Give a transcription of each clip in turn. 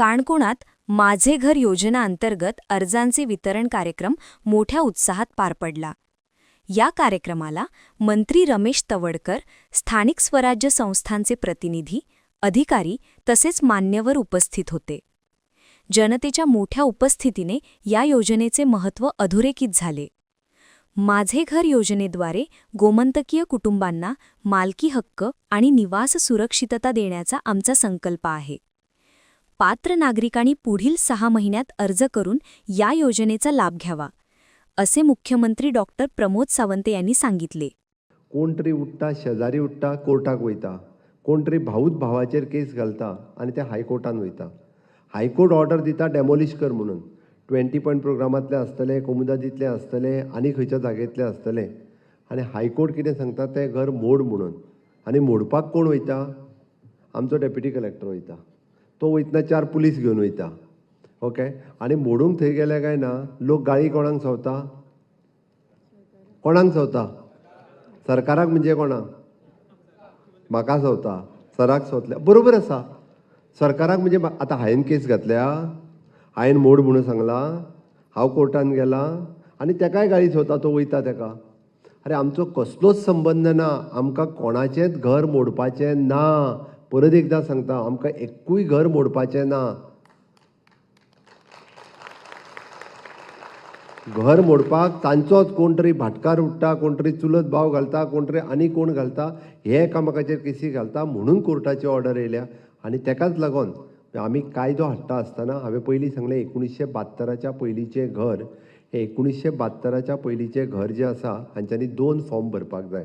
काणकोणात माझे घर योजना अंतर्गत अर्जांचे वितरण कार्यक्रम मोठ्या उत्साहात पार पडला. या कार्यक्रमाला मंत्री रमेश तवडकर स्थानिक स्वराज्य संस्थांचे प्रतिनिधी अधिकारी तसेच मान्यवर उपस्थित होते. जनतेच्या मोठ्या उपस्थितीने या योजनेचे महत्त्व अधोरेखित झाले. माझे घर योजनेद्वारे गोमंतकीय कुटुंबांना मालकी हक्क आणि निवास सुरक्षितता देण्याचा आमचा संकल्प आहे. पात्र नागरिकांनी पुढील सहा महिन्यात अर्ज करून या योजनेचा लाभ घ्यावा असे मुख्यमंत्री डॉक्टर प्रमोद सावंत यांनी सांगितले. कोण तरी शेजारी उठटा कोर्टाक वयता कोण तरी भावाचेर केस घालता आनी ते हायकोर्टान वयता हायकोर्ट ऑर्डर दिता डेमोलिश कर म्हणून. ट्वेंटी पॉयंट प्रोग्रामांतले आसतले कोमुदादीतले आसतले आनी खंयच्या जागेंतले असतले. आनी हायकोर्ट कितें सांगता तें घर मोड म्हणून. आनी मोडपाक कोण वयता आमचो डेप्युटी कलेक्टर वयता तो वयतना चार पुलीस घेवन वयता ओके आनी मोडूंक थंय गेले काय ना लोक गाळी कोणाक सवता? कोणाक सवता? सरकाराक म्हणजे कोणाक? म्हाका सवता. सराक सवतल्या. बरोबर आसा. सरकाराक म्हणजे आतां हांवें केस घातल्या. हांवें मोड म्हणून सांगला. हांव कोर्टान गेला. आनी तेकाय गाळी सवता तो वयता तेका. अरे आमचो कसलोच संबंद ना. आमकां कोणाचेंच घर मोडपाचें ना. परत एकदां सांगता आमकां एक्कूय घर मोडपाचें ना. घर मोडपाक तांचोच कोण तरी भाटकार उडटा कोण तरी चुलत भाव घालता कोण तरी आनी कोण घालता हे एकामेकाचेर केसी घालता म्हणून कोर्टाची ऑर्डर येयल्या आनी तेकाच लागून आमी कायदो हाडटा आसतना हांवें पयलीं सांगलें एकुणीशे बात्तराच्या पयलींचें घर हे एकुणीशे बात्तराच्या पयलींचें घर जें आसा हांच्यांनी दोन फॉर्म भरपाक जाय.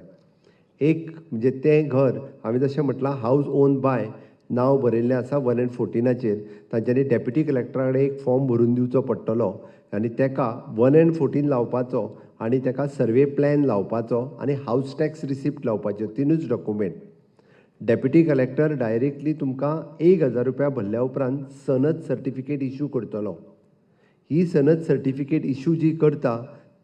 एक म्हणजे तें घर हांवें जशें म्हटलां हावज ओन बाय नांव बरयल्लें आसा वन एंड फोर्टिनाचेर तांच्यांनी डेप्युटी कलेक्टरा कडेन एक फॉर्म भरून दिवचो पडटलो आनी तेका वन एंड फोर्टीन लावपाचो आनी तेका सर्वे प्लॅन लावपाचो आनी हावस टॅक्स रिसिप्ट लावपाच्यो तिनूच डॉक्युमेंट डेप्युटी कलेक्टर डायरेक्टली तुमकां एक हजार रुपया भरल्या उपरांत सनद सर्टिफिकेट इश्यू करतलो. ही सनद सर्टिफिकेट इश्यू जी करता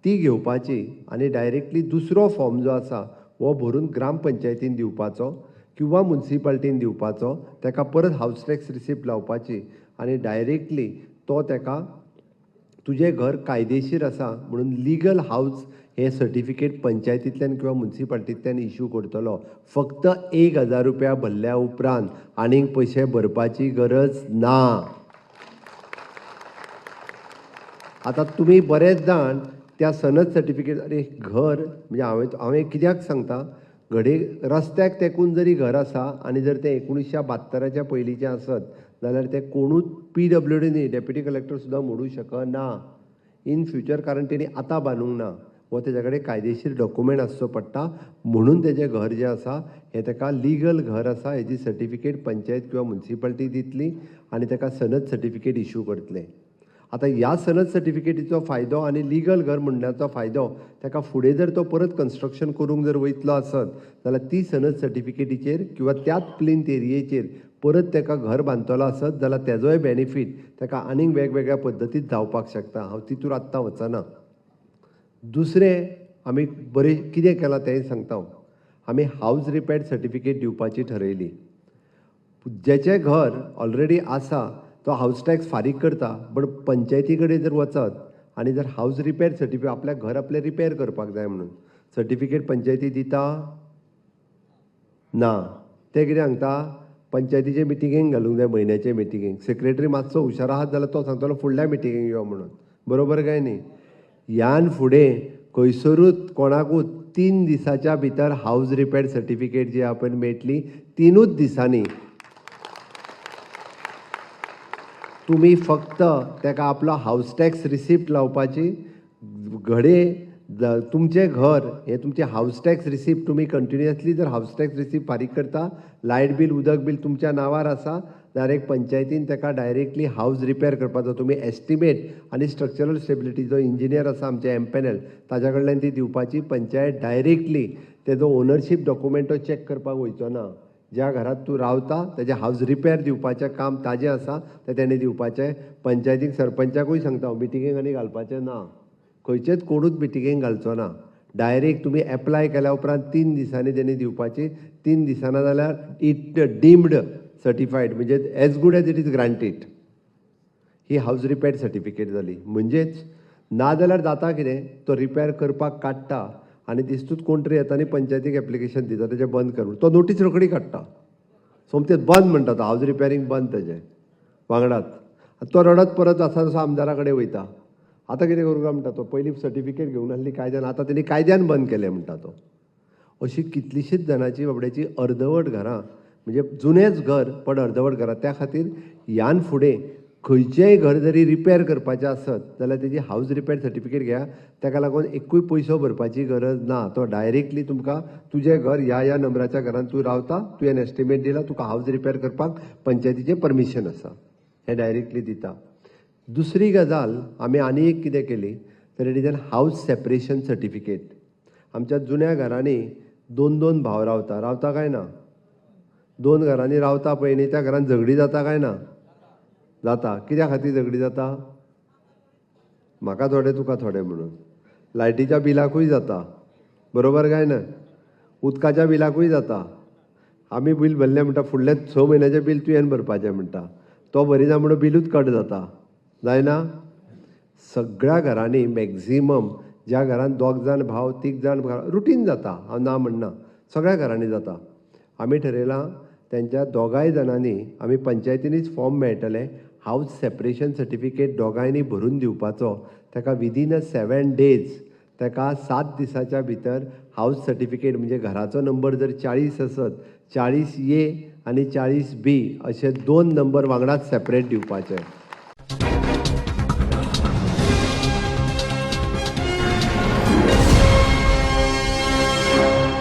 ती घेवपाची आनी डायरेक्टली दुसरो फॉर्म जो आसा हो भरून ग्रामपंचायतीन दिवपाचो किंवा मुन्सिपाल्टीन दिवपाचो तेका परत हावस टॅक्स रिसिप्ट लावपाची आनी डायरेक्टली तो तेका तुजें घर कायदेशीर आसा म्हणून लिगल हावस हें सर्टिफिकेट पंचायतींतल्यान किंवा मुन्सिपाल्टींतल्यान इश्यू करतलो. फक्त एक हजार रुपया भरल्या उपरांत आनीक पयशे भरपाची गरज ना. आतां तुमी बरेच जाण त्या सनद सर्टिफिकेट अरे घर म्हणजे हांवें हांवें कित्याक सांगता? घडे रस्त्याक तेकून जरी घर आसा आनी जर तें एकुणीशे बात्तराच्या पयलींचें आसत जाल्यार तें कोणूच पी डब्ल्यू डी न्ही डेप्युटी कलेक्टर सुद्दां मोडूं शकना इन फ्युचर कारण तेणी आतां बांदूंक ना. वो तेज्या कडेन कायदेशीर डॉक्युमेंट आसचो पडटा. म्हणून तेजें घर जें आसा हें तेका लिगल घर आसा हेजी सर्टिफिकेट पंचायत किंवा मुन्सिपाल्टी दितली आनी तेका सनद सर्टिफिकेट इश्यू करतले. आतां ह्या सनद सर्टिफिकेटीचो फायदो आनी लिगल घर म्हणण्याचो फायदो तेका फुडें जर तो परत कन्स्ट्रक्शन करूंक जर वयतलो आसत जाल्यार ती सनद सर्टिफिकेटीचेर किंवा त्याच प्लेन एरियेचेर परत तेका घर बांदतलो आसत जाल्यार तेजोय बेनिफीट ताका आनीक वेगवेगळ्या पद्दतीत जावपाक शकता. हांव तितूर आत्तां वचना. दुसरें आमी बरें कितें केलां तेंय सांगता हांव. आमी हावज रिपॅड सर्टिफिकेट दिवपाची ठरयली. जेचें घर ऑलरेडी आसा तो हावस टॅक्स फारीक करता पण पंचायती कडेन जर वचत आनी जर हावज रिपेर सर्टिफिकेट आपल्या घर आपलें रिपेर करपाक जाय म्हणून सर्टिफिकेट पंचायती दिता? ना. ते कितें सांगता? पंचायतीचे मिटिंगेक घालूंक जाय म्हयन्याचे मिटिंगेक सेक्रेटरी मातसो हुशार आहात जाल्यार तो सांगतलो फुडल्या मिटिंगेक यो म्हणून. बरोबर काय न्ही? ह्यान फुडें खंयसरूच कोणाकूच तीन दिसाच्या भितर हावज रिपेर सर्टिफिकेट जी आपण मेळटली तिनूच दिसांनी तुमी फक्त तेका आपलो हावस टॅक्स रिसिप्ट लावपाची घडे तुमचें घर हें तुमचें हावस टॅक्स रिसिप्ट तुमी कंटिन्युअसली जर हावस टॅक्स रिसिप्ट फारीक करता लायट बील उदक बील तुमच्या नांवार आसा डायरेक्ट पंचायतीन ताका डायरेक्टली हावस रिपेर करपाचो तुमी एस्टिमेट आनी स्ट्रक्चरल स्टेबिलिटी जो इंजिनियर आसा आमचे एमपॅनल ताज्या कडल्यान ती दिवपाची पंचायत डायरेक्टली तेजो ओनरशीप डॉक्युमेंट तो चॅक करपाक वयचो ना ज्या घरात तूं रावता तेजें हावज रिपेर दिवपाचें काम ताजें आसा तें तेणें दिवपाचें पंचायतीक सरपंचाकूय सांगता हांव मिटिंगेक आनी घालपाचें ना. खंयचेच कोणूच मिटिंगेक घालचो ना. डायरेक्ट तुमी एप्लाय केल्या उपरांत तीन दिसांनी तेणी दिवपाची तीन दिसांना जाल्यार इट डिम्ड सर्टिफायड म्हणजे as good as it is granted he house repair certificate जाली म्हणजेच ना जाल्यार जाता कितें? तो रिपेर करपाक काडटा आनी दिसतूच कोण तरी येता आनी पंचायतीक एप्लिकेशन दिता तेजें बंद कर तो नोटीस रोखडी काडटा सोमतेच बंद म्हणटा तो हावज रिपेरींग बंद तेजें वांगडाच तो रडत परत आसा तसो आमदारा कडेन वयता आतां कितें करूं काय म्हणटा तो? पयलीं सर्टिफिकेट घेवन आसली कायद्यान. आतां तेणी कायद्यान बंद केलें म्हणटा तो. अशी कितलीशींच जाणांची बाबड्याची अर्दवट घरां म्हणजे जुनेंच घर पण अर्दवट घरां. त्या खातीर ह्यान फुडें खंयचेंय घर जरी रिपेर करपाचें आसत जाल्यार तेजी हावज रिपेर सर्टिफिकेट घ्या. ताका लागून एकूय पयसो भरपाची गरज ना. तो डायरेक्टली तुमकां तुजें घर ह्या ह्या नंबराच्या घरान तूं रावता तुवें एस्टिमेट दिला तुका हावज रिपेर करपाक पंचायतीचें परमिशन आसा. हें डायरेक्टली दिता. दुसरी गजाल आमी आनी एक कितें केली तर it is an house separation certificate आमच्या जुन्या घरांनी दोन दोन भाव रावता. रावता काय ना? दोन घरांनी रावता पळय न्ही त्या घरान झगडी जाता काय ना? जाता. कित्या खातीर झगडी जाता? म्हाका थोडे तुका थोडे म्हणून. लायटीच्या बिलाकूय जाता. बरोबर काय ना? उदकाच्या बिलाकूय जाता. आमी बील भरलें म्हणटा फुडल्या स म्हयन्याचें बील तुवें भरपाचें म्हणटा. तो भरिना म्हणून बिलूच कट जाता. जायना? सगळ्या घरांनी मॅक्झिमम ज्या घरान दोग जाण भाव तीग जाण रुटीन जाता. हांव ना म्हणना. सगळ्या घरांनी जाता. आमी ठरयलां त्यांच्या दोगांय जाणांनी आमी पंचायतीनीच फॉर्म मेळटले. हावज सेपरेशन सर्टिफिकेट दोगांयनी भरून दिवपाचो. ताका विदीन अ सेवन डेज ताका सात दिसाच्या भितर हावज सर्टिफिकेट म्हणजे घराचो नंबर जर चाळीस आसत चाळीस ए आनी चाळीस बी असे दोन नंबर वांगडाच सेपरेट दिवपाचे.